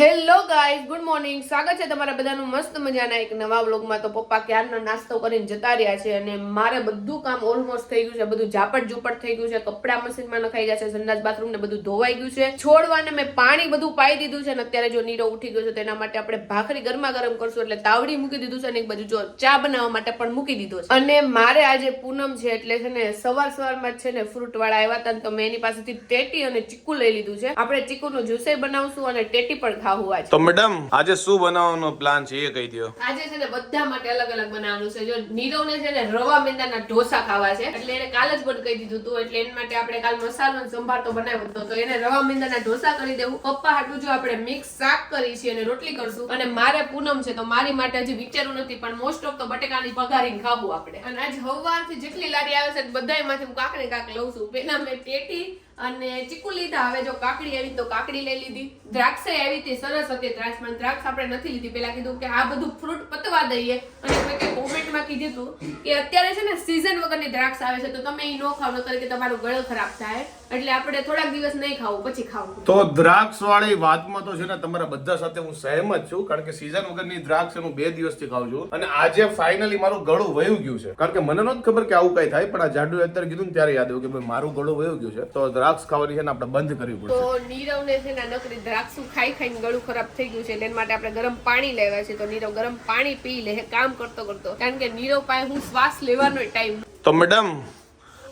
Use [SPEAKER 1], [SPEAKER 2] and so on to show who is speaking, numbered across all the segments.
[SPEAKER 1] Hello guys good morning સ્વાગત છે તમારા બધાનું મસ્ત મજાના એક નવા વ્લોગમાં. તો પપ્પા ક્યારનો નાસ્તો કરીને જતા રહ્યા છે અને મારે બધું કામ ઓલમોસ્ટ થઈ ગયું છે. બધું ઝાપટ ઝુપટ થઈ ગયું છે. કપડા મશીનમાં નખાઈ ગયા છે. સંડાસ બાથરૂમ ને બધું ધોવાઈ ગયું છે. છોડવાને મેં પાણી બધું પાઈ દીધું છે અને અત્યારે જો નીરો ઉઠી ગયો છે, તેના માટે આપણે ભાખરી ગરમા ગરમ કરશું. એટલે તાવડી મૂકી દીધું છે અને એક બાજુ જો ચા બનાવવા માટે પણ મૂકી દીધો છે. અને મારે આજે પૂનમ છે, એટલે છે ને સવાર સવારમાં છે ને ફ્રૂટ વાળા આવ્યા હતા તો મેં એની પાસેથી ટેટી અને ચીકુ લઈ લીધું છે. આપણે ચીકુનું જ્યુસે બનાવશું અને ટેટી પણ ખાવું આજે
[SPEAKER 2] તો મેડમ આજે શું બનાવવાનો પ્લાન છે એ કહી દો
[SPEAKER 1] આજે છે ને બધા માટે અલગ અલગ બનાવવાનું છે. જો નીરવને છે ને રવા મેંદાના ઢોસા ખાવા છે એટલે એને કાલ જ બંધ કહી દીધું હતું એટલે એના માટે આપણે કાલ મસાલો અને સંભાર તો બનાવ્યો હતો તો એને રવા મેંદાના ઢોસા કરી દેવું. પપ્પા હાટું જો આપણે મિક્સ શાક કરી છે અને રોટલી કરશું અને મારે પૂનમ છે તો મારી માટે હજી વિચારું નથી પણ મોસ્ટ ઓફ તો બટેકાની પગારીને ખાવું આપણે. અને આજ હવારથી જેટલી લારી આવે છે બધાયમાંથી હું કાંક ને કાંક લઉં છું. પેલા મેં ટેટી અને ચીકુ લીધા. હવે જો કાકડી આવી તો કાકડી લઈ લીધી. દ્રાક્ષ આવી હતી, સરસ હતી દ્રાક્ષ. પણ દ્રાક્ષ આપણે નથી લીધી. પેલા કીધું કે આ બધું ફ્રૂટ પતવા દઈએ. અને મેં કોઈકે કોમેન્ટમાં કીધું હતું કે અત્યારે છે ને સિઝન વગરની દ્રાક્ષ આવે છે, તો તમે એ ન ખાવ, નકર કે તમારું ગળો ખરાબ થાય. એટલે આપણે થોડાક દિવસ નહીં ખાવું પછી ખાવું.
[SPEAKER 2] તો દ્રાક્ષ વાળી વાતમાં તો છે ને તમારા બધા સાથે હું સહેમત છું કારણ કે સીઝન વગરની દ્રાક્ષ હું બે દિવસથી ખાઉં છું. અને આજે ફાઇનલી મારું ગળું વયું ગયું છે. કારણ કે મને નહોતી ખબર કે આવું કઈ થાય પણ આ જાડુ અત્યારે કીધું ને ત્યારે યાદ આવ્યું કે ભાઈ મારું ગળું વયું ગયું છે. તો દ્રાક્ષ ખાવાની છે ને આપણે બંધ કરવી પડશે.
[SPEAKER 1] તો નીરવને છે ને નકરી દ્રાક્ષ ખાઈ ખાઈને ગળું ખરાબ થઈ ગયું છે એના માટે આપણે ગરમ પાણી લેવા છે. તો નીરવ ગરમ પાણી પી લે કામ કરતો કરતો. કારણ કે નીરવ પાસે હું શ્વાસ લેવાનો ટાઈમ
[SPEAKER 2] તો મેડમ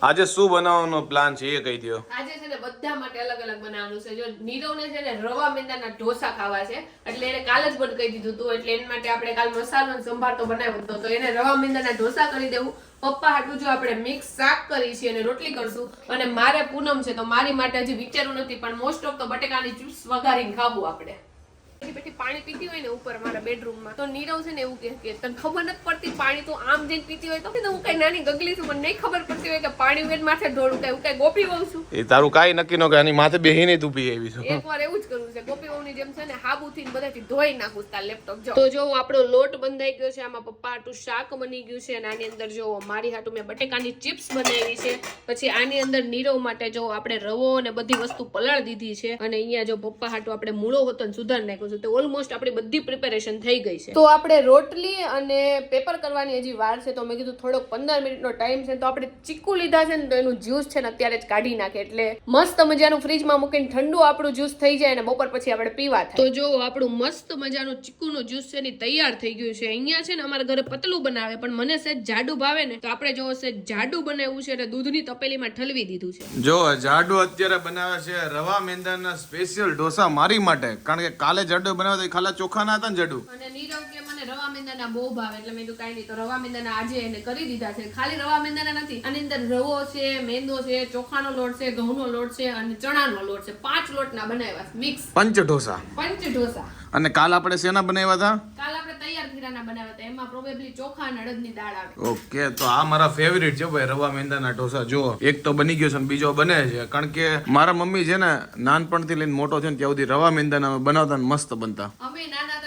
[SPEAKER 2] આજે શું બનાવવાનો પ્લાન છે એ કહી દો
[SPEAKER 1] આજે છે ને બધા માટે અલગ અલગ બનાવવાનું છે. જો નીરવને છે ને રવા મેંદાના ઢોસા ખાવા છે, એટલે એને કાલ જ બંધ કહી દીધું હતું એટલે એના માટે આપણે કાલ મસાલો અને સંભાર તો બનાવ્યો હતો તો એને રવા મેંદાના ઢોસા કરી દેવું. પપ્પા હાટું જો આપણે મિક્સ શાક કરી છે અને રોટલી કરશું, અને મારે પૂનમ છે તો મારી માટે હજી વિચારું નથી, પણ મોસ્ટ ઓફ તો બટેકાની ચિપ્સ વઘારીને ખાવું આપણે. બેઠી પાણી પીતી હોય ને ઉપર મારા બેડરૂમમાં તો નીરવ છે ને એવું કહે કે તને ખબર નથી પડતી પાણી તો આમ જઈને પીતી હોય તો? હું કઈ નાની ગગલી છું મને નહીં ખબર પડતી હોય કે પાણી વેદ માથે ઢોળું કઈ હું કઈ ગોપી વહુ છું.
[SPEAKER 2] એ તારું કાંઈ નક્કી ન કે આની માથે બેહીને તું પી આવી છું.
[SPEAKER 1] એકવાર એવું જ કરવું છે ગોપી વહુની જેમ છે ને હાબુથી બધાથી ધોઈ નાખું તાર લેપટોપ જો. તો જો આપણો લોટ બંધાઈ ગયો છે આમાં પપ્પા હાટું શાક બની ગયું છે અને આની અંદર જો મારી હાટું મેં બટેકાની ચિપ્સ બનાવી છે પછી આની અંદર નીરવ માટે જો આપણે રવો અને બધી વસ્તુ પલાળ દીધી છે અને અહીંયા જો પપ્પા હાટું આપણે મૂળો હતો ને સુધાર નાખ્યો છે તો ઓલમોસ્ટ આપણી બધી પ્રિપેરેશન થઈ ગઈ છે. તો આપણે રોટલી અને પેપર કરવાની હજી વાર છે તો મેં કીધું થોડોક પંદર મિનિટનો ટાઈમ છે તો આપણે ચીકુ લીધા છે ને તો એનું જ્યુસ છે ને અત્યારે જ કાઢી નાખે. એટલે મસ્ત મજાનું ફ્રીજમાં મૂકીને ઠંડુ આપણું જ્યુસ થઈ જાય અને બપોર પછી આપણે પીવા થાય. તો જો આપણું મસ્ત મજાનું ચીકુનું જ્યુસ છે ને તૈયાર થઈ ગયું છે. અહીંયા છે ને અમારા ઘરે પતલું બનાવે પણ મને સેજ જાડું ભાવે ને તો આપણે જો સેજ જાડું બનાવ્યું છે એટલે દૂધની તપેલીમાં ઠલવી દીધું છે.
[SPEAKER 2] જો જાડુ અત્યારે બનાવે છે રવા મેંદાના સ્પેશિયલ ઢોસા મારી માટે કારણ કે કાલે જાડુ બનાવ્યો તો એ ખાલા ચોખાના હતા ને જડો.
[SPEAKER 1] અને નીરવ મને રવા મેંદાના બહુ ભાવે. એટલે મેં કીધું કાંઈ નહીં તો રવા મેંદાના આજે એને કરી દીધા છે. ખાલી રવા મેંદાના નથી આની અંદર રવો છે મેંદો છે ચોખાનો લોટ છે ઘઉંનો લોટ છે અને ચણાનો લોટ છે. પાંચ લોટના બનાવ્યા મિક્સ.
[SPEAKER 2] પંચ ઢોસા.
[SPEAKER 1] પંચ ઢોસા.
[SPEAKER 2] અને કાલ આપણે શેના બનાવ્યા હતા?
[SPEAKER 1] કાલ આપણે તૈયાર ખીરાના બનાવ્યા હતા. એમાં પ્રોબેબલી ચોખા અને અડદની દાળ આવે.
[SPEAKER 2] ઓકે તો આ મારા ફેવરિટ છે ભાઈ રવા મેંદાના ઢોસા. જો એક તો બની ગયો છે અને બીજો બને છે. કારણ કે મારા મમ્મી છે ને નાનપણથી લઈને મોટો છે ને ત્યાં સુધી રવા મેંદાના બનાવતા મસ્ત બનતા.
[SPEAKER 1] અમે નાના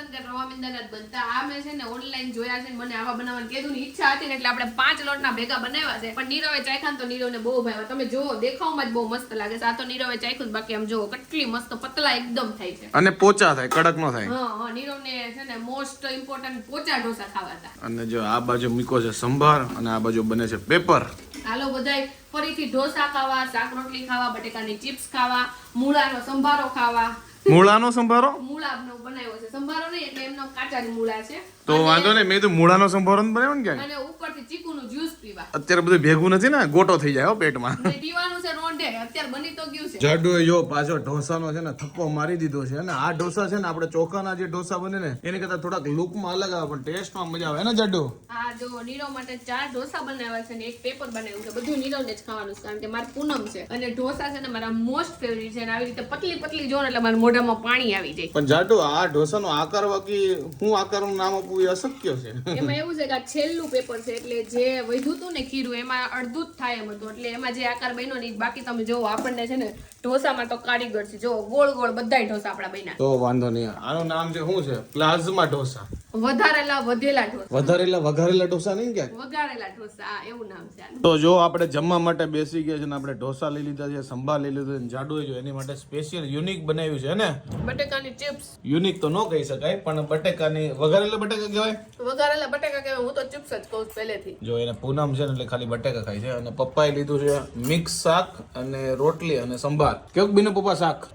[SPEAKER 1] જ બનતા આ મેં છે ને ઓનલાઈન જોયા છે મને આવા બનાવવાની કીધું ની ઈચ્છા હતી ને એટલે આપણે પાંચ લોટના ભેગા બનાવ્યા છે. પણ નીરવે ચાખ્યા તો નીરવને બહુ ભાવ્યા તમે જોવો દેખાવમાં જ બહુ મસ્ત લાગે છે. આ તો નીરવે ચાખ્યું બાકી આમ જોવો કેટલી મસ્ત પતલા એકદમ થાય છે.
[SPEAKER 2] અને પોચા થાય કડક નો થાય.
[SPEAKER 1] હા હા નીરવને છે ને મોસ્ટ ઇમ્પોર્ટન્ટ પોચા ઢોસા ખાવા હતા.
[SPEAKER 2] અને જો આ બાજુ મીકો છે સંભાર અને આ બાજુ બને છે પેપર
[SPEAKER 1] હાલો બધાય ફરીથી ઢોસા ખાવા શાક રોટલી ખાવા બટેકાની ચિપ્સ ખાવા મૂળાનો સંભારો ખાવા.
[SPEAKER 2] મૂળાનો સંભારો?
[SPEAKER 1] મૂળાનો બનાવ્યો છે. સંભારો નહીં એટલે એમનો કાચા મૂળા છે.
[SPEAKER 2] તો વાંધો નહીં મેં તો મૂળાનો સંભારણ બનાવ્યો ને ક્યાંક
[SPEAKER 1] અને ઉપરથી ચીકુનું જ્યુસ પીવા.
[SPEAKER 2] અત્યારે બધું ભેગું નથી ને ગોટો થઈ જાય હો પેટમાં.
[SPEAKER 1] પીવાનું છે રોંઢે અત્યારે બની તો ગયું છે.
[SPEAKER 2] જાડુ યો પાછો ઢોસાનો છે ને થપ્પો મારી દીધો છે. અને આ ઢોસા છે ને આપણે ચોખાના જે ઢોસા બને ને એની કરતા થોડાક લુકમાં અલગ આવે પણ ટેસ્ટમાં મજા આવે. ને જાડુ?
[SPEAKER 1] આ જો નીરવ માટે ચાર ઢોસા બનાવ્યા છે ને એક પેપર બનાવ્યું છે. બધું નીરવને જ ખાવાનું છે કારણ કે મારે પૂનમ છે. અને ઢોસા છે ને મારા મોસ્ટ ફેવરિટ છે. અને આવી રીતે પતલી પતલી જો ને એટલે મારા મોઢામાં પાણી આવી જાય.
[SPEAKER 2] પણ જાડુ આ ઢોસાનો આકાર બાકી હું આકારનું નામ એ અશક્ય છે.
[SPEAKER 1] એમાં એવું છે કે આ છેલ્લું પેપર છે એટલે જે વધ્યું હતું ને ખીરું એમાં અડધું જ થાય એમ હતું. એટલે એમાં જે આકાર બન્યો ને બાકી તમે જોવો આપણને છે ને ઢોસામાં તો કારીગર છે. જો ગોળ ગોળ બધાય ઢોસા આપણા બન્યા.
[SPEAKER 2] તો વાંધો નહીં. આનું નામ છે શું છે? પ્લાઝમા ઢોસા.
[SPEAKER 1] વધારેલા વધેલા ઢોસા.
[SPEAKER 2] વધારેલા વઘારેલા ઢોસા નહીં
[SPEAKER 1] વઘારેલા ઢોસા એવું નામ છે
[SPEAKER 2] તો જો આપણે જમવા માટે બેસી ગયા છે ને આપણે ઢોસા લઈ લીધા છે સંભાર લઈ લીધો છે જાડુએ જો એની માટે સ્પેશિયલ યુનિક બનાવ્યું છે ને?
[SPEAKER 1] બટેકાની ચિપ્સ
[SPEAKER 2] યુનિક તો ન કહી શકાય પણ બટેકાની વઘારેલા બટેકા કહેવાય
[SPEAKER 1] વઘારેલા બટેકા કહેવાય હું તો ચિપ્સ જ કહું પહેલેથી.
[SPEAKER 2] જો એને પૂનમ છે ને એટલે ખાલી બટેકા ખાય છે. અને પપ્પાએ લીધું છે મિક્સ શાક અને રોટલી અને સંભાર. કેવું બીનું પપ્પા શાક?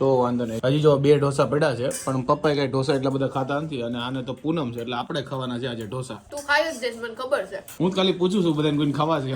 [SPEAKER 2] સો વાંધો નહીં. હજી જો બે ઢોસા પડ્યા છે પણ પપ્પાએ કઈ ઢોસા એટલા બધા ખાતા નથી અને આને તો પૂનમ છે એટલે આપણે ખાવાના છે આજે ઢોસા.
[SPEAKER 1] તું ખાઈ જ જઈશ મને ખબર છે.
[SPEAKER 2] હું ખાલી પૂછું છું બધાને કોઈને ખાવા છે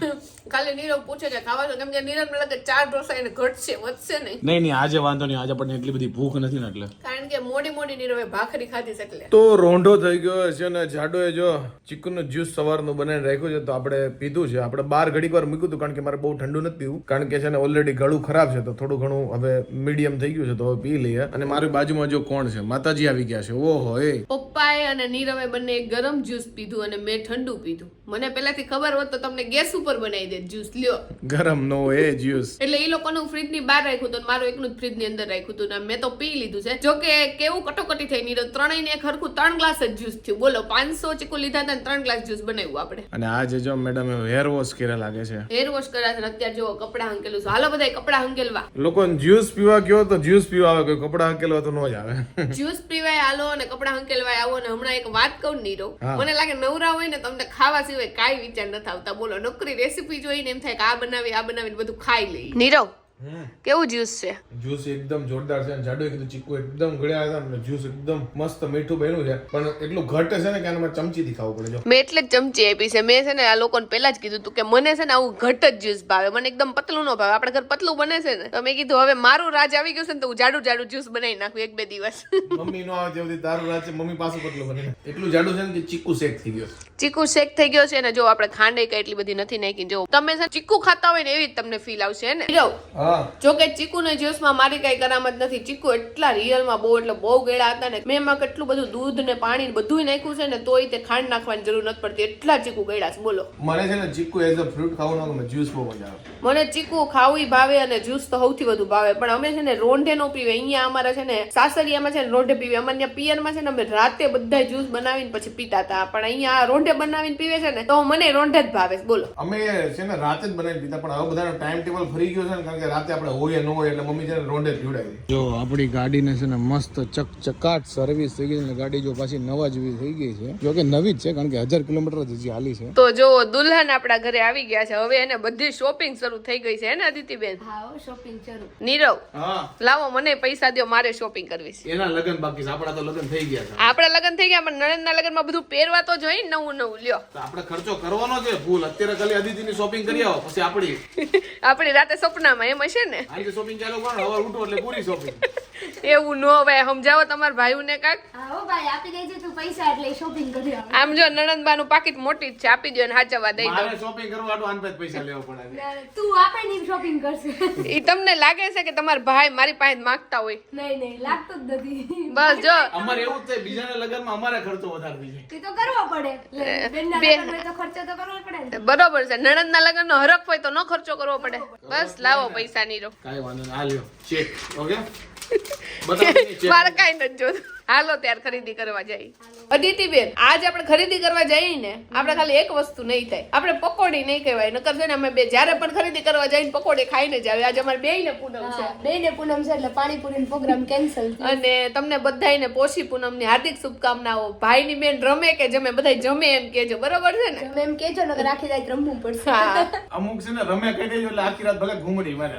[SPEAKER 1] ખાલી નીરવ પૂછે છે ખાવા છો કેમ કે નીરવ લાગે ચાર ઢોસા એને ઘટશે વધશે નહીં.
[SPEAKER 2] નહીં નહીં આજે વાંધો નહીં આજે આપણને એટલી બધી ભૂખ નથી ને એટલે.
[SPEAKER 1] કારણ કે મોડી મોડી નીરવે ભાખરી ખાધી છે એટલે.
[SPEAKER 2] તો રોંઢો થઈ ગયો છે ને જાડોએ જો ચિકનનો જ્યુસ સવારનું બનાવીને રાખ્યું છે તો આપણે પીધું છે. આપણે બાર ઘડીક વાર મૂક્યું હતું કારણ કે મારે બહુ ઠંડુ નથી પીવું કારણ કે છે ને ઓલરેડી ગળું ખરાબ છે તો થોડું ઘણું હવે મીડિયમ થઈ ગયું છે તો હવે પી લઈએ. અને મારી બાજુમાં જો કોણ છે? માતાજી આવી ગયા છે. ઓહો એ.
[SPEAKER 1] પપ્પાએ અને નીરવે બંને ગરમ જ્યુસ પીધું અને મેં ઠંડુ પીધું. મને પહેલાથી ખબર હોત તો તમને ગેસ ઉપર બનાવી દે જ્યુસ લ્યો.
[SPEAKER 2] ગરમ નો એ જ્યુસ.
[SPEAKER 1] એટલે એ લોકોનું ફ્રીજની બહાર રાખ્યું હતું મારું એકનું ફ્રીજની અંદર રાખ્યું હતું ને મેં તો પી લીધું છે. જો કે કેવું કટોકટી થઈ નીરવ ત્રણેય ને ખરખું ત્રણ ગ્લાસ જ જ્યુસ થયું. બોલો પાંચસો ચીકુ લીધા હતા ત્રણ ગ્લાસ જ્યુસ બનાવ્યું આપણે.
[SPEAKER 2] અને આજે જો મેડમ હેર વોશ કર્યા લાગે છે.
[SPEAKER 1] હેર વોશ કર્યા છે અત્યારે જો કપડા હંકેલું છે. હાલો બધા કપડા હંકેલવા.
[SPEAKER 2] લોકો જ્યુસ પીવા ગયો તો જ્યુસ પીવા આવે કોઈ કપડા હંકેલવા તો ન જ આવે.
[SPEAKER 1] જ્યુસ પીવાય હાલો અને કપડા હંકેલવાય આવો ને હમણાં એક વાત કહું નીરવ. મને લાગે નવરા હોય ને તમને ખાવા સિવાય કાંઈ વિચાર નથી આવતા. બોલો નોકરી રેસીપી જોઈને એમ થાય કે આ બનાવી આ બનાવીને બધું ખાઈ લઈ નીરવ કેવું જ્યુસ છે?
[SPEAKER 2] જ્યુસ એકદમ જોરદાર છે અને જાડુએ કીધું ચીકુ એકદમ ગળ્યા હતા અને જ્યુસ એકદમ મસ્ત મીઠું બન્યું છે. પણ એટલું ઘટ છે ને કે આને ચમચી થી ખાવું પડે જો.
[SPEAKER 1] મેં એટલે જ ચમચી આપી છે. મેં છે ને આ લોકોને પહેલા જ કીધું હતું કે મને છે ને આવું ઘટ જ જ્યુસ ભાવે. મને એકદમ પતલું ન ભાવે. આપણે ઘર પતલું બને છે ને. તો મેં કીધું હવે મારું રાજ આવી ગયું છે ને તો હું જાડું જાડું જ્યુસ બનાવી નાખું એક બે દિવસ.
[SPEAKER 2] મમ્મી નો આવે ત્યાં તારું રાજ છે. મમ્મી પાસે પતલું બને એટલું જાડું છે ને કે ચીકુ શેક થઈ ગયો.
[SPEAKER 1] ચીકુ શેક થઈ ગયો છે ને જો આપણે ખાંડે કઈ એટલી બધી નથી નાખી જો તમે છે ચીકુ ખાતા હોય ને એવી જ તમને ફીલ આવશે ને? જો
[SPEAKER 2] હા
[SPEAKER 1] જો કે ચીકુ ને જ્યુસમાં મારી કઈ કરામત નથી. ચીકુ એટલા રિયલમાં બહુ એટલે બહુ ગેડા હતા ને મેં એમાં કેટલું બધું દૂધ ને પાણી બધું નાખ્યું છે ને તોય તે ખાંડ નાખવાની જરૂર નથી પડતી. એટલા ચીકુ ગેડા છે. બોલો.
[SPEAKER 2] મને છે ને ચીકુ એઝ અ ફ્રૂટ ખાવું મને જ્યુસ બહુ મજા આવે.
[SPEAKER 1] મને ચીકુ ખાવી ભાવે અને જ્યુસ તો સૌથી વધુ ભાવે. પણ અમે છે ને રોંઢે નો પીવે. અહીંયા અમારા છે ને સાસરિયામાં છે ને રોંઢે પીવે. અમારે ત્યાં પિયરમાં છે ને અમે રાતે બધા જ્યુસ બનાવીને પછી પીતા હતા. પણ અહીંયા રોંઢે બનાવીને પીવે છે ને તો મને રોંઢે જ ભાવે. છે, બોલો.
[SPEAKER 2] અમે છે ને રાતે જ બનાવીને પીતા પણ હવે બધાનો ટાઈમ ટેબલ ફરી ગયો છે ને કારણ કે રાતે આપણે હોય ન હોય એટલે મમ્મી છે ને રોંડે જ પીવડાવી જો આપણી ગાડીને છે ને મસ્ત ચકચકાટ સર્વિસ થઈ ગઈ છે ગાડી જો પાછી નવા જેવી થઈ ગઈ છે. જો કે નવી જ છે કારણ કે હજાર કિલોમીટર જ હજી હાલી છે.
[SPEAKER 1] તો જો દુલ્હન આપણા ઘરે આવી ગયા છે હવે એને બધી શોપિંગ શરૂ થઈ ગઈ છે ને અદિતિબેન? નીરવ
[SPEAKER 2] હા.
[SPEAKER 1] લાવો મને પૈસા દો મારે શોપિંગ કરવી છે.
[SPEAKER 2] એના લગન બાકી છે આપણા તો લગન થઈ ગયા છે.
[SPEAKER 1] આપણા લગન થઈ ગયા પણ નણંદના લગનમાં બધું પહેરવા તો જોઈએ નવું નવું લ્યો.
[SPEAKER 2] તો આપણે ખર્ચો કરવાનો છે ફૂલ અત્યારે ખાલી અદિતિની શોપિંગ કરી આવો પછી આપણી.
[SPEAKER 1] આપણી રાતે સપનામાં એમ હશે ને?
[SPEAKER 2] આજે શોપિંગ ચાલુ કરો હવે ઉઠો એટલે પૂરી શોપિંગ
[SPEAKER 1] એવું ન ભાઈ સમજાવો તમારા ભાઈઓને કાક
[SPEAKER 3] આવો ભાઈ આપી દેજે તું પૈસા એટલે શોપિંગ કરી આવે.
[SPEAKER 1] આમ જો નણંદબાનું પાકીટ મોટી જ છે આપી દો ને હાચવા દઈ દો.
[SPEAKER 2] મારે શોપિંગ કરવા આટલું આનપે પૈસા લેવા પડે
[SPEAKER 3] તું આપે ની શોપિંગ કરશે.
[SPEAKER 1] એ તમને લાગે છે કે તમારા ભાઈ મારી પાસે માંગતા હોય?
[SPEAKER 3] નહીં નહીં લાગતો જ નથી.
[SPEAKER 1] બસ જો.
[SPEAKER 2] અમારે એવું જ થાય બીજાના લગનમાં અમારે ખર્ચો વધારે થઈ જાય.
[SPEAKER 3] તો કરવો પડે. એટલે બેનના
[SPEAKER 1] બે-
[SPEAKER 3] તો ખર્ચો તો કરવો પડે
[SPEAKER 1] બરોબર છે નણંદના લગ્નનો હરખ હોય તો ન ખર્ચો કરવો પડે. બસ લાવો પૈસા. નીરો
[SPEAKER 2] કાંઈ વાંધો નહીં આ લ્યો ચેક ઓકે બતાવો check.
[SPEAKER 1] મારે કાંઈ નથી જોતું હાલો ત્યાર ખરીદી કરવા જઈએ અદિતિબેન આજ આપણે ખરીદી કરવા જઈએ ને આપણે ખાલી એક વસ્તુ નહીં થાય. આપણે પકોડી નહીં કહેવાય નકર છે ને અમે બે જ્યારે પણ ખરીદી કરવા જઈને પકોડી ખાઈને જ આવે. આજે અમારે બે ને પૂનમ છે.
[SPEAKER 3] બે ને પૂનમ છે એટલે પાણીપુરી પ્રોગ્રામ કેન્સલ
[SPEAKER 1] અને તમને બધાયને પોષી પૂનમની હાર્દિક શુભકામનાઓ. ભાઈની બેન રમે કે જમે? બધાય જમે એમ કેજો બરોબર છે ને?
[SPEAKER 3] તમે એમ કેજો નકર રાખી રાત રમવું પડશે.
[SPEAKER 2] અમુક છે ને રમે કહી દેજો એટલે આખી રાત ભલે ઘૂમડી મારે.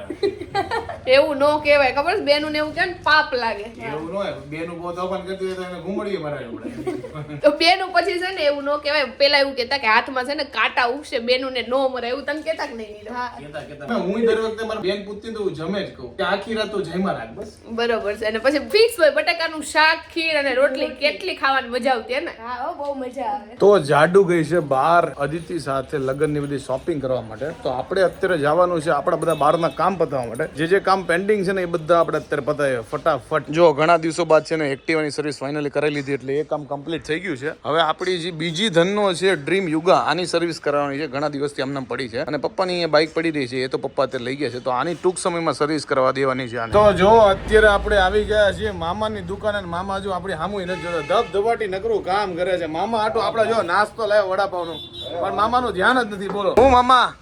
[SPEAKER 1] એવું ન કહેવાય. ખબર છે? બેનું ને એવું કેમ પાપ લાગે.
[SPEAKER 2] એવું નો બેનું બહુ તોફાન કરતી હોય તો એને ઘૂમડીએ મરાવી પડે.
[SPEAKER 1] તો બેનું પછી છે ને એવું ન કહેવાય. પેલા એવું કહેતા કે હાથમાં છે ને કાંટા ઉગશે બેનું ને નો મરે એવું તમે કહેતા કે નહીં? હા.
[SPEAKER 2] કહેતા કહેતા. હું દર વખતે મારા બેન પૂછતી તો હું જમે જ કહું. કે આખી રાત તો જમ્યા રાખ બસ.
[SPEAKER 1] બરોબર છે. અને પછી ફિક્સ હોય બટાકાનું શાક ખીર અને રોટલી કેટલી ખાવાની મજા આવતી હે ને?
[SPEAKER 3] હા બહુ મજા આવે.
[SPEAKER 2] તો જાડુ ગઈ છે બહાર અદિતિ સાથે લગ્નની બધી શોપિંગ કરવા માટે. તો આપણે અત્યારે જવાનું છે આપણા બધા બહારના કામ પતાવવા માટે. જે જે કામ પેન્ડિંગ છે ને એ બધા આપણે અત્યારે પતાવીએ. ફટાફટ. જો ઘણા દિવસો બાદ છે ને એક્ટિવાની ધનની સર્વિસ ફાઇનલી કરાવી લીધી એટલે એ કામ કમ્પ્લીટ થઈ ગયું છે. હવે આપણી જે બીજી ધનનો છે ડ્રીમ યુગા આની સર્વિસ કરાવવાની છે. ઘણા દિવસથી આમને પડી છે. અને પપ્પાની એ બાઇક પડી રહી છે. એ તો પપ્પા અત્યારે લઈ ગયા છે. તો આની ટૂંક સમયમાં સર્વિસ કરવા દેવાની છે તો જો અત્યારે આપણે આવી ગયા છીએ મામાની દુકાન અને મામા જો આપણી સામુ નથી જોતા. ધબ ધબાટી નકરું કામ કરે છે. મામા આટો આપણે જો નાસ્તો લાવ્યો વડાપાવનો. પણ મામાનું ધ્યાન જ નથી. બોલો. હું મામા?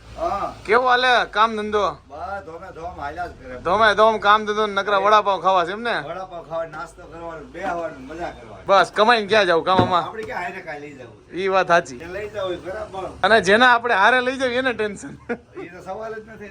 [SPEAKER 2] કેવો હાલે? કામ ધંધો?
[SPEAKER 4] ધોમે ધોમ
[SPEAKER 2] કામ ધંધો નકરા વડાપાવ ખાવા છે એમ ને?
[SPEAKER 4] વડાપાવ ખાવા નાસ્તો કરવાનો બે આવવાનું મજા કરવાની.
[SPEAKER 2] બસ કમાઈને ક્યાં જાવ કામમાં?
[SPEAKER 4] આપણે ક્યાં હારે કાંઈ લઈ જાવ
[SPEAKER 2] ઈ વાત સાચી.
[SPEAKER 4] લઈ જાવ બરાબર.
[SPEAKER 2] અને જેના આપણે હારે લઈ જાવ એને ટેન્શન.
[SPEAKER 4] એ તો સવાલ જ નથી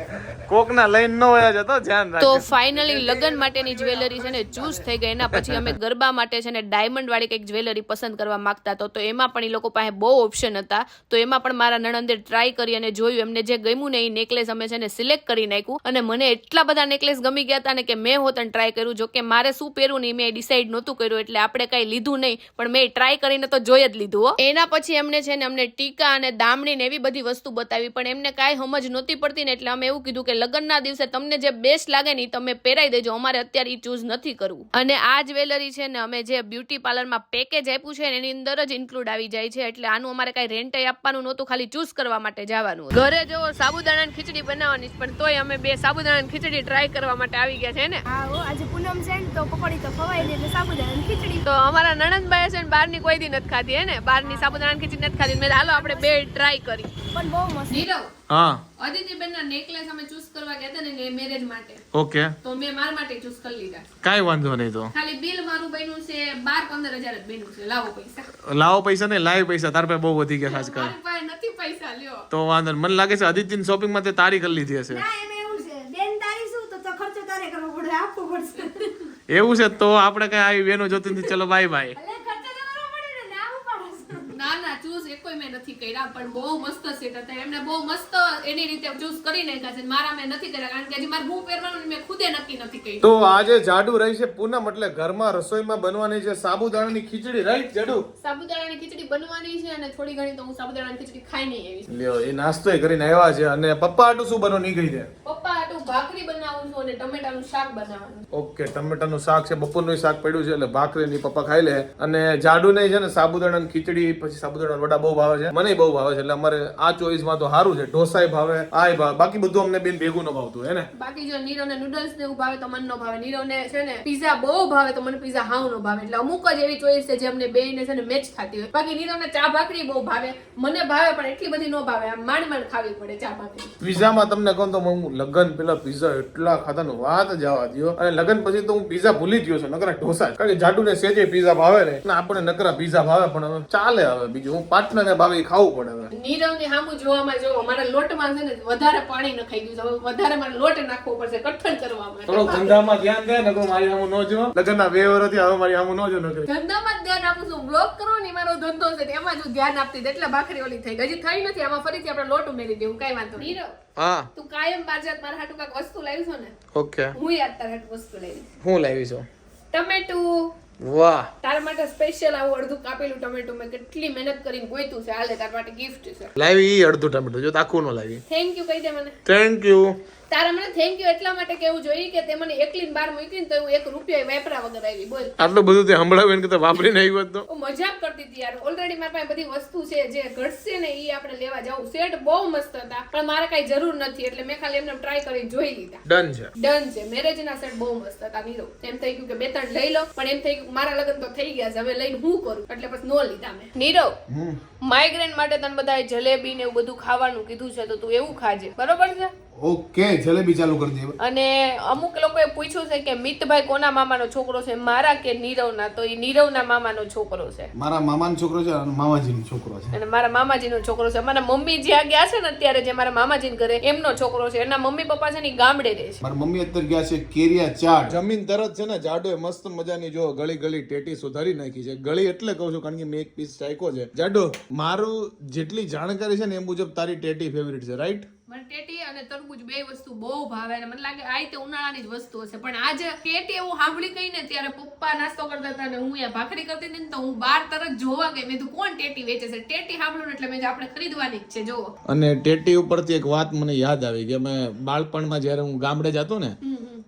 [SPEAKER 2] કોકના લઈને ન હોય જતો ધ્યાન
[SPEAKER 1] તો ફાઇનલી લગ્ન માટેની જ્વેલરી છે ને ચૂઝ થઈ ગઈ. એના પછી અમે ગરબા માટે છે ને ડાયમંડ વાળી કંઈક જ્વેલરી પસંદ કરવા માંગતા તો તો એમાં પણ એ લોકો પાસે બહુ ઓપ્શન હતા. તો એમાં પણ મારા નણંદે ટ્રાય કરી અને જોયું. એમને જે ગમ્યું ને એ નેકલેસ અમે છે ને સિલેક્ટ કરી નાખ્યું અને મને એટલા બધા નેકલેસ ગમી ગયા હતા ને કે મેં હોતન ટ્રાય કર્યું. જો કે મારે શું પહેરવું નહીં મેં ડિસાઈડ નહોતું કર્યું, એટલે આપણે કાંઈ લીધું નહીં. પણ મેં ટ્રાય કરીને તો જોઈ જ લીધું એના પછી એમને છે ને અમને ટીકા અને દામણી ને એવી બધી વસ્તુ બતાવી, પણ એમને કાંઈ સમજ નહોતી પડતી ને એટલે અમે એવું કીધું કે લગ્નના દિવસે તમને જે બેસ્ટ લાગે ને તમે પહેરાઈ દેજો, અમારે અત્યારે એ ચૂઝ નથી કરવું. અને આ જ્વેલરી છે ને અમે જે બ્યુટી પાર્લરમાં પેકેજ આપ્યું છે એની અંદર જ ઇન્ક્લુડ આવી જાય છે, એટલે આનું અમારે કાંઈ રેન્ટ આપવાનું નહોતું, ખાલી ચૂઝ કરવા માટે જવાનું ઘરે જો સાબુદાણાની ખીચડી બનાવવાની પણ તોય અમે બે સાબુદાણાની ખીચડી ટ્રાય કરવા માટે આવી ગયા છે ને?
[SPEAKER 3] હા આજે પૂનમ છે ને તો પકોડી તો ખવાય ને એટલે સાબુદાણાની ખીચડી.
[SPEAKER 1] તો અમારા નણંદભાઈ છે ને બહારની કોઈ દી નથી ખાધી હે ને? બહારની સાબુદાણાની ખીચડી નથી ખાધી મેં હાલો આપણે બે ટ્રાય કરી.
[SPEAKER 3] પણ બહુ મસ્ત.
[SPEAKER 2] હા.
[SPEAKER 1] અદિતિબેન ના નેકલેસ અમે ચૂઝ કરવા ગયા હતા ને મેરેજ માટે.
[SPEAKER 2] ઓકે.
[SPEAKER 1] તો મેં મારા માટે ચૂઝ કરી લીધા.
[SPEAKER 2] કાંઈ વાંધો નહીં તો.
[SPEAKER 1] ખાલી બિલ મારું બન્યું છે બાર પંદર હજાર જ બન્યું છે. લાવો પૈસા.
[SPEAKER 2] લાવો પૈસા નહીં લાવી પૈસા. તાર પાસે બહુ વધી ગયા ખાસ કર
[SPEAKER 1] મારી પાસે નથી પૈસા લ્યો.
[SPEAKER 2] તો વાંધો નહીં. મને લાગે છે અદિતિન શોપિંગમાં તે તારી કરી લીધી હશે.
[SPEAKER 3] ના એમ એવું છે. બેન તારી શું? તો તો ખર્ચો તારે કરવો પડે. આપવો પડશે.
[SPEAKER 2] એવું છે તો આપણે કઈ આવી બેનો જોતી નથી ચલો બાય બાય
[SPEAKER 3] ખર્ચો તો કરવો પડે ને ના
[SPEAKER 1] ના ના ચૂઝ એકોય મેં નથી કર્યા પણ બહુ મસ્ત સેટ હતા. એમને બહુ મસ્ત એની રીતે ચૂઝ કરી નાખ્યા છે. મારા મેં નથી કર્યા કારણ કે હજી મારે હું પહેરવાનું મેં ખુદે નક્કી નથી કર્યું.
[SPEAKER 2] તો આજે જાડુ રહી છે પૂનમ એટલે ઘરમાં રસોઈમાં બનવાની છે સાબુદાણાની ખીચડી રાઈટ જાડુ?
[SPEAKER 1] સાબુદાણાની ખીચડી બનવાની છે અને થોડી ઘણી તો હું સાબુદાણાની ખીચડી ખાઈ નહીં એવી છું.
[SPEAKER 2] લ્યો એ નાસ્તો કરીને આવ્યા છે. અને પપ્પા આટું શું બનો નીકળી છે
[SPEAKER 1] પપ્પા હાટું ભાખરી બનાવું છું અને ટમેટાનું શાક બનાવવાનું.
[SPEAKER 2] ઓકે ટમેટાનું શાક છે બપોરનું શાક પડ્યું છે એટલે ભાખરી ની પપ્પા ખાઈ લે. અને જાડુ નહીં છે ને સાબુદાણાની ખીચડી પછી સાબુદાણા વડા બહુ ભાવે છે. મને બહુ ભાવે છે. એટલે અમારે આ ચોઈસમાં તો સારું છે. ઢોસાય ભાવે આય ભાવે બાકી બધું અમને બેન ભેગું ન ભાવતું હે ને?
[SPEAKER 1] બાકી જો નીરવને નૂડલ્સ ને એવું ભાવે તો મને ન ભાવે. નીરવને છે ને પીઝા બહુ ભાવે તો મને પીઝા હાવ ન ભાવે. એટલે અમુક જ એવી ચોઈસ છે જે અમને બેયને છે ને મેચ થતી હોય. બાકી નીરવને ચા ભાખરી બહુ ભાવે. મને ભાવે પણ એટલી બધી ન ભાવે. આમ માંડ માંડ ખાવી પડે ચા ભાખરી.
[SPEAKER 2] પીઝામાં તમને કહું તો હું લગન પેલા પીઝા એટલા ખાતાનું વાત જવા દો અને લગન પછી તો હું પીઝા ભૂલી ગયો છું. નકરા ઢોસા કારણ કે જાડુ ને સેજે પીઝા ભાવે ને. આપણે નકરા પીઝા ભાવે પણ હવે ચાલે હવે બીજું હું પાર્ટનર ને ભાવે ખાવું પડે હવે.
[SPEAKER 1] નીરવની સામું જોવામાં જો મારા લોટમાં છે ને વધારે પાણી નખાઈ ગયું છે. હવે વધારે મારે લોટ નાખવો પડશે કઠણ કરવામાં
[SPEAKER 2] થોડો ધંધામાં ધ્યાન દે નકર મારી સામું ન જો લગનના બે વર્ષથી હવે મારી સામું ન જો નકરી.
[SPEAKER 1] ધંધામાં જ ધ્યાન આપું છું. બ્લોક કરો ને મારો ધંધો છે ને એમાં જ ધ્યાન આપતી એટલે ભાખરી ઓલી થઈ ગઈ. હજી થઈ નથી આમાં ફરીથી આપણે લોટ ઉમેરી દેવું કઈ વાંધો નીરવ
[SPEAKER 2] હા.
[SPEAKER 1] તું કાયમ બાર મારા હાટુ કાક વસ્તુ લાવી છો ને?
[SPEAKER 2] ઓકે.
[SPEAKER 1] હું યાદ તારા વસ્તુ લાવી.
[SPEAKER 2] હું લાવી છું.
[SPEAKER 1] ટમેટું
[SPEAKER 2] વાહ.
[SPEAKER 1] તારા માટે સ્પેશિયલ આવું અડધું કાપેલું ટમેટું મેં કેટલી મહેનત કરીને ગોઈતું છે. હાલે તારા માટે ગિફ્ટ છે.
[SPEAKER 2] લાવી અડધું ટમેટું જો આખું ન લાવી.
[SPEAKER 1] થેન્ક યુ કહી દે મને.
[SPEAKER 2] થેન્ક યુ
[SPEAKER 1] તારા મને થેન્ક યુ એટલા માટે કેવું જોઈએ કે તે મને એકલીને બાર મૂકીને તો હું એક રૂપિયા વેપરા વગર આવી બોલ.
[SPEAKER 2] આટલું બધું તે સંભળાવ્યું કે વાપરીને આવ્યું હોત તો.
[SPEAKER 1] હું મજાક કરતી હતી યાર. ઓલરેડી મારી પાસે બધી વસ્તુ છે જે ઘટશે ને એ આપણે લેવા જાવું સેટ બહુ મસ્ત હતા પણ મારે કઈ જરૂર નથી એટલે મેં ખાલી એમને ટ્રાય કરીને જોઈ લીધા.
[SPEAKER 2] ડન છે.
[SPEAKER 1] ડન છે. મેરેજ ના સેટ બહુ મસ્ત હતા નીરો એમ થઈ ગયું કે બે ત્રણ લઈ લો પણ એમ થઈ ગયું મારા લગ્ન તો થઈ ગયા છે. હવે લઈને હું કરું? એટલે પછી નો લીધા મેં. નીરવ માઇગ્રેન માટે તને બધાએ જલેબી ને એવું બધું ખાવાનું કીધું છે તો તું એવું ખાજે. બરોબર છે?
[SPEAKER 2] ઓકે જલેબી ચાલુ કરી દે
[SPEAKER 1] અને અમુક લોકોએ પૂછ્યું છે કે મિતભાઈ કોના મામાનો છોકરો છે? મારા કે નીરવના? તો એ નીરવના મામાનો છોકરો છે.
[SPEAKER 2] મારા મામાનો છોકરો છે અને મામાજીનો છોકરો છે.
[SPEAKER 1] અને મારા મામાજીનો છોકરો છે. મારા મમ્મી જ્યાં ગયા છે ને અત્યારે જે મારા મામાજીને ઘરે એમનો છોકરો છે. એના મમ્મી પપ્પા છે ને ગામડે રહે છે.
[SPEAKER 2] મારા મમ્મી અત્યારે ગયા છે કેરિયા ચાડ. જમીન તરત છે ને જાડો મસ્ત મજાની જો ગળી ગળી ટેટી સુધારી નાખી છે. ગળી એટલે કહું છું કારણ કે મેં એક પીસ ચાખ્યો છે. જાડો મારું જેટલી જાણકારી છે ને એ મુજબ તારી ટેટી ફેવરિટ છે રાઈટ
[SPEAKER 1] મને ટેટી અને તરબૂચ બે વસ્તુ બહુ ભાવે અને મને લાગે આ તે ઉનાળાની જ વસ્તુ હશે. પણ આજે ટેટી એવું સાંભળી ગઈ ને ત્યારે પપ્પા નાસ્તો કરતા હતા અને હું અહીંયા ભાખરી કરતી હતી ને તો હું બાર તરત જોવા ગઈ. મેં કીધું કોણ ટેટી વેચે છે? ટેટી સાંભળ્યું ને એટલે મેં આપણે ખરીદવાની જ છે જો
[SPEAKER 2] અને ટેટી ઉપરથી એક વાત મને યાદ આવી કે મેં બાળપણમાં જ્યારે હું ગામડે જતો ને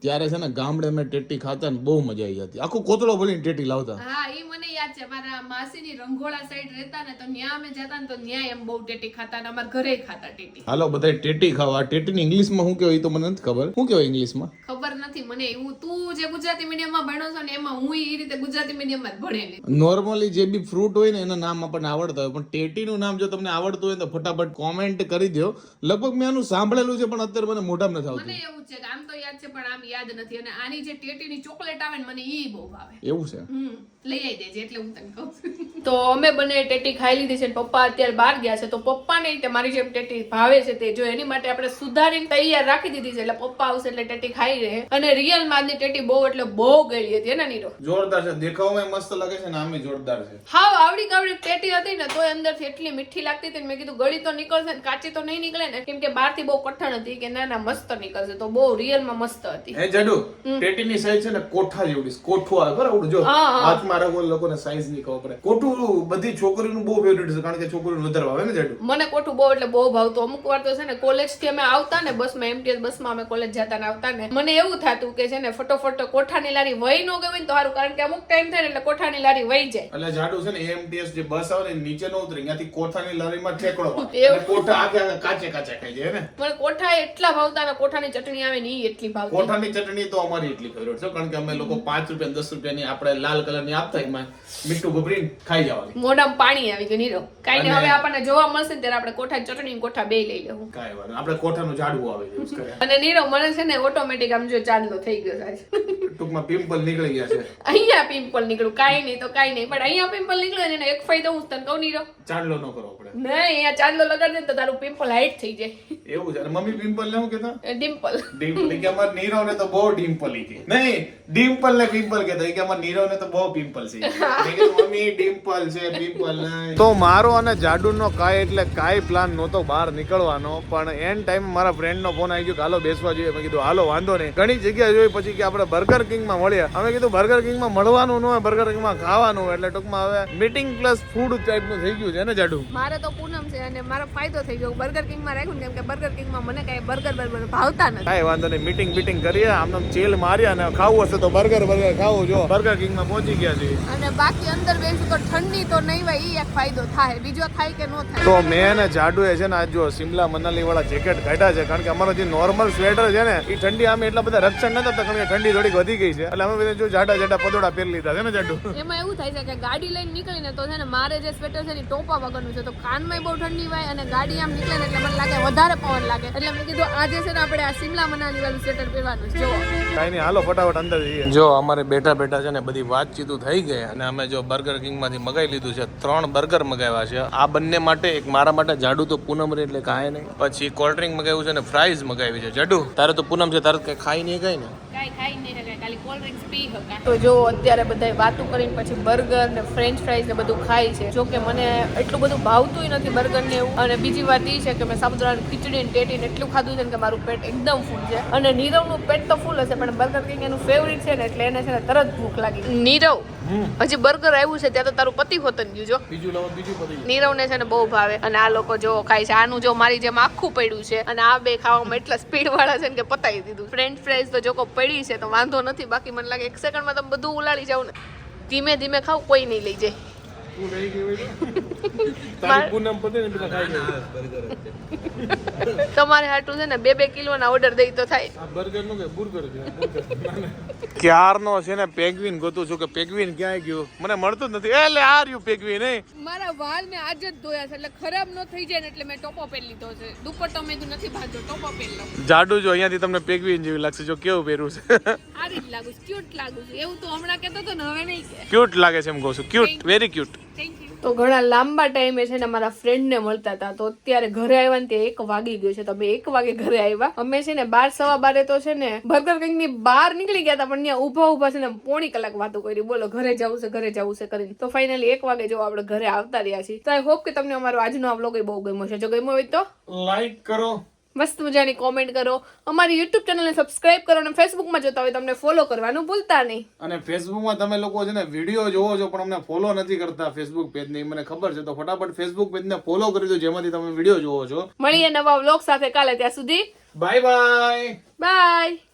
[SPEAKER 2] ત્યારે છે ને ગામડે અમે ટેટી ખાતા ને બહુ મજા આવી હતી. આખો કોતળો ભરીને ટેટી લાવતા.
[SPEAKER 1] હા એ મને યાદ છે. મારા માસીની રંગોળા સાઈડ રહેતા ને તો ન્યા અમે જતા ને તો ન્યા એમ બહુ ટેટી ખાતા ને અમાર ઘરે ખાતા ટેટી.
[SPEAKER 2] હાલો બધા ટેટી ખાવા. ટેટી ઇંગ્લિશમાં શું કહેવાય એ તો મને નથી ખબર. શું કહેવાય ઇંગ્લિશમાં
[SPEAKER 1] ખબર નથી. મને એવું તું જે ગુજરાતી મીડિયમમાં ભણો છો ને એમાં હું એ રીતે ગુજરાતી મીડિયમમાં જ ભણેલી
[SPEAKER 2] નોર્મલી જે બી ફ્રૂટ હોય ને એના નામ આપણને આવડતા હોય. પણ ટેટીનું નામ જો તમને આવડતું હોય તો ફટાફટ કોમેન્ટ કરી દો લગભગ મેં આનું સાંભળેલું છે પણ અત્યારે મને મોઢામાં નથી
[SPEAKER 1] મને એવું છે કે આમ તો યાદ છે પણ આમ યાદ નથી. અને આની જે ટેટીની ચોકલેટ આવે ને મને ઈ બહુ ભાવે.
[SPEAKER 2] એવું છે?
[SPEAKER 1] હમ. લઈ આવી દેજે એટલે હું તને કહું છું. તો અમે બંને ટેટી ખાઈ લીધી છે પપ્પા અત્યારે બહાર ગયા છે તો પપ્પાને તે મારી જેમ ટેટી ભાવે છે તે. જો એની માટે આપણે સુધારીને તૈયાર રાખી દીધી છે એટલે પપ્પા આવશે એટલે ટેટી ખાઈ રહે. અને રિયલ માની ટેટી બહુ એટલે બહુ ગળી હતી ને નીરો
[SPEAKER 2] જોરદાર છે. દેખાવમાં મસ્ત લાગે છે ને આમે જોરદાર છે.
[SPEAKER 1] હાવ આવડી કાવડી ટેટી હતી ને તોય અંદરથી એટલી મીઠી લાગતી હતી મેં કીધું ગળી તો નીકળશે ને કાચી તો નહીં નીકળે ને કેમ કે બહારથી બહુ કઠણ હતી કે ના ના મસ્ત નીકળશે તો બહુ રિયલમાં મસ્ત હતી.
[SPEAKER 2] હે જાડુ ટેટીની સાઈઝ છે ને કોઠા જેવડી કોઠો આવે બરાબર? જો
[SPEAKER 1] હા, હા.
[SPEAKER 2] કોઈ લોકોને સાઈઝ નહીં ખબર પડે. કોટું બધી છોકરીનું બહુ ફેવરેટ છે કારણ કે છોકરીનું વધારે ભાવે ને જેટલું
[SPEAKER 1] મને કોઠું બહુ એટલે બહુ ભાવતું. અમુક વાર તો છે ને કોલેજથી અમે આવતા ને બસમાં એમટીએસ બસમાં અમે કોલેજ જતા ને આવતા ને મને એવું થતું કે છે ને ફટોફટ કોઠાની લારી વહી ન ગઈ ને તો સારું કારણ કે અમુક ટાઈમ થાય ને એટલે કોઠાની લારી વહી જાય.
[SPEAKER 2] એટલે જાડુ છે ને એમટીએસ જે બસ આવે ને નીચે નો ઉતરે ત્યાંથી કોઠાની લારીમાં ઠેકડો મારે. કોઠા આખે કાચે કાચે ખાઈ જાય ને?
[SPEAKER 1] મને કોઠા એટલા ભાવતા ને કોઠાની ચટણી આવે ને એટલી ભાવતી.
[SPEAKER 2] કોઠાની ચટણી તો અમારી એટલી ફેવરેટ છે કારણ કે અમે લોકો પાંચ રૂપિયા દસ રૂપિયાની આપણે લાલ કલરની આપતા એમાં મીઠું ભભરીને ખાઈ જવાની.
[SPEAKER 1] મોઢામાં પાણી આવી ગયું નીરો કાઈ
[SPEAKER 2] ને
[SPEAKER 1] હવે આપણને જોવા મળશે ને ત્યારે આપણે કોઠા ચટણી કોઠા બે લઈ લેવું.
[SPEAKER 2] કાઈ વાત આપણે કોઠાનું ઝાડવું આવે કરે.
[SPEAKER 1] અને નીરો મને છે ને ઓટોમેટિક આમ જો ચાંદલો થઈ ગયો સાહેબ
[SPEAKER 2] ટૂંકમાં પિમ્પલ નીકળી ગયા છે.
[SPEAKER 1] અહીંયા પિમ્પલ નીકળ્યું. કાઈ નહીં તો કાઈ નહીં. પણ અહીંયા પિમ્પલ નીકળ્યો ને એક ફાયદો હું તને કહું નીરો
[SPEAKER 2] ચાંદલો ન પડે
[SPEAKER 1] નહીં અહીંયા ચાંદલો લગાડી દે તો તારું પિમ્પલ હાઈટ થઈ જાય.
[SPEAKER 2] એવું છે. અને મમ્મી પિમ્પલ ને શું કહેતા?
[SPEAKER 1] ડિમ્પલ
[SPEAKER 2] ડિમ્પલ કે અમાર નીરવ ને તો બહુ ડિમ્પલ કે. નહીં ડિમ્પલ ને પિમ્પલ કહેતા. કે અમાર નીરવ ને તો બહુ પિમ્પલ છે મમ્મી ડિમ્પલ છે પિમ્પલ તો મારો અને જાડુનો કાંઈ એટલે કાય પ્લાન નહોતો બહાર નીકળવાનો પણ એન ટાઈમ મારા ફ્રેન્ડ નો ફોન આવી ગયો હાલો બેસવા જોઈએ. મેં કીધું હાલો વાંધો નહીં. ઘણી જગ્યા જોઈ પછી કે આપણે બર્ગર કિંગમાં મળ્યા. અમે કીધું બર્ગર કિંગમાં મળવાનું ન હોય બર્ગર કિંગમાં ખાવાનું એટલે ટૂંકમાં હવે મીટિંગ પ્લસ ફૂડ ટાઈપનું થઈ ગયું છે ને જાડુ?
[SPEAKER 1] મારે તો પૂનમ છે અને મારો ફાયદો થઈ ગયો. બર્ગર કિંગમાં રાખ્યું ને કેમ કે બર્ગર કિંગમાં મને કાંઈ બર્ગર બર્ગર ભાવતા નથી.
[SPEAKER 2] કાંઈ વાંધો નહીં મીટિંગ બીટિંગ કરીએ આમ આમ ચીલ માર્યા અને ખાવું હશે તો બર્ગર બર્ગર ખાવું જો. બર્ગર કિંગમાં પહોંચી ગયા છીએ.
[SPEAKER 1] અને બાકી અંદર બેસું તો ઠંડી તો નહીં હોય એ એક ફાયદો થાય. બીજો થાય કે ન થાય?
[SPEAKER 2] તો મેં અને જાડુ છે ને આજ જો સિમલા મનાલી વાળા જેકેટ કાઢ્યા છે કારણ કે અમારો જે નોર્મલ સ્વેટર છે ને એ ઠંડી આમ એટલા બધા રક્ષણ નતા કારણ કે ઠંડી થોડીક વધી ગઈ છે. એટલે અમે બધા જો જાડા જાડા પદોડા પહેરી લીધા છે ને જાડુ.
[SPEAKER 1] એમાં એવું થાય છે કે ગાડી લઈને નીકળીને તો છે ને મારે જે સ્વેટર છે ને ટોપા વગરનું છે તો કાનમાં બહુ ઠંડી હોય અને ગાડી આમ નીકળે ને એટલે મને લાગે વધારે પવન લાગે. એટલે મેં કીધું આજે છે ને આપણે આ સિમલા મનાલી વાળું સ્વેટર પહેરવાનું. જોવો
[SPEAKER 2] નહીં હાલો ફટાફટ અંદર જઈએ. જો અમારે બેઠા બેઠા છે ને બધી વાતચીતું થઈ ગઈ અને અમે જો બર્ગર કિંગમાંથી મગાવી લીધું છે ત્રણ બર્ગર મગાવ્યા છે. આ બંને માટે એક મારા માટે જાડુ તો પૂનમ રે એટલે કાંઈ નહીં. પછી કોલ્ડ ડ્રિંક મગાવ્યું છે ને ફ્રાઈઝ મગાવી છે જાડુ. તારે તો પૂનમ છે તારે કઈ ખાઈ નહીં કઈ ને?
[SPEAKER 1] કાંઈ ખાઈ નહીં ખાલી કોલ્ડ ડ્રિંક્સ પી શકાય તો જો અત્યારે બધાય વાતો કરીને પછી બર્ગર ને ફ્રેન્ચ ફ્રાઈઝ ને બધું ખાય છે. જો કે મને એટલું બધું ભાવતું નથી બર્ગર ને એવું. અને બીજી વાત એ છે કે મેં સાબુદાણાની ખીચડી ને ટેટી ને એટલું ખાધું છે ને કે મારું પેટ એકદમ ફૂલ છે. અને નીરવનું પેટ તો ફૂલ હશે પણ બર્ગર કિંગ એનું ફેવરિટ છે ને એટલે એને છે ને તરત ભૂખ લાગી નીરવ હજી બર્ગર આવ્યું છે ત્યાં તો તારું પતિ હોતન ગયું જો.
[SPEAKER 2] બીજું લાવો બીજું પતિ
[SPEAKER 1] નીરવ ને છે ને બહુ ભાવે. અને આ લોકો જો ખાય છે. આનું જો મારી જેમ આખું પડ્યું છે. અને આ બે ખાવામાં એટલા સ્પીડ વાળા છે ને કે પતાવી દીધું. ફ્રેન્ચ ફ્રાઈઝ તો જો કોઈ પડી છે તો વાંધો નથી. બાકી મને લાગે એક સેકન્ડમાં તમે બધું ઉલાળી જાવ ને. ધીમે ધીમે ખાવ કોઈ નહીં લઈ જાય.
[SPEAKER 2] તું રહી ગઈ તારી પૂનમ પતે ને પેલા ખાઈ જાય
[SPEAKER 1] તમારે હાટું છે ને બે બે કિલોના ઓર્ડર દઈ તો થાય.
[SPEAKER 2] આ બર્ગરનું કે બુર્ગર છે? ક્યારનો છે ને પેગવીન ગોતું છું કે પેગ્વિન ક્યાંય ગયું? મને મળતું જ નથી. એટલે આ રહ્યું પેગ્વિન એ.
[SPEAKER 1] મારા વાળ મેં આજે જ ધોયા છે એટલે ખરાબ ન થઈ જાય ને એટલે મેં ટોપો પહેરી લીધો છે. દુપટ્ટો મેં નથી ભાજો ટોપો પહેરી લઉં.
[SPEAKER 2] જાડુ જો અહીંયાથી તમને પેગવીન જેવી લાગશે. જો કેવું પહેરું છે?
[SPEAKER 1] સારી જ લાગુ ક્યુટ લાગુ છું. એવું તો હમણાં કહેતો હતો ને હવે નહીં
[SPEAKER 2] ક્યુટ લાગે છે એમ કહું છું. ક્યુટ વેરી ક્યુટ
[SPEAKER 1] તો ઘણા લાંબા ટાઈમે છે ને મારા ફ્રેન્ડને મળતા હતા. તો અત્યારે ઘરે આવ્યા ને તે એક વાગી ગયો છે. તમે એક વાગે ઘરે આવ્યા. અમે છે ને બાર, સવા બારે તો છે ને બર્ગર કિંગની બહાર નીકળી ગયા હતા, પણ ત્યાં ઊભા ઊભા છે ને પોણી કલાક વાતો કરી. બોલો, ઘરે જવું છે, ઘરે જવું છે કરીને. તો ફાઇનલી એક વાગે જો આપણે ઘરે આવતા રહ્યા છીએ. તો આઈ હોપ કે તમને અમારો આજનો આ વ્લોગ બહુ ગમ્યો છે જો ગમ્યો હોય તો?
[SPEAKER 2] લાઈક કરો.
[SPEAKER 1] મસ્ત મજાની કોમેન્ટ કરો. અમારી યુટ્યુબ ચેનલને સબસ્ક્રાઇબ કરો અને ફેસબુકમાં જોતા હોય તમને ફોલો કરવાનું ભૂલતા નહીં.
[SPEAKER 2] અને ફેસબુકમાં તમે લોકો છે ને વીડિયો જોવો છો પણ અમને ફોલો નથી કરતા ફેસબુક પેજની મને ખબર છે તો ફટાફટ ફેસબુક પેજને ફોલો કરી દો જેમાંથી તમે વીડિયો જોવો છો.
[SPEAKER 1] મળીએ નવા વ્લોગ સાથે કાલે ત્યાં સુધી.
[SPEAKER 2] Bye bye
[SPEAKER 1] bye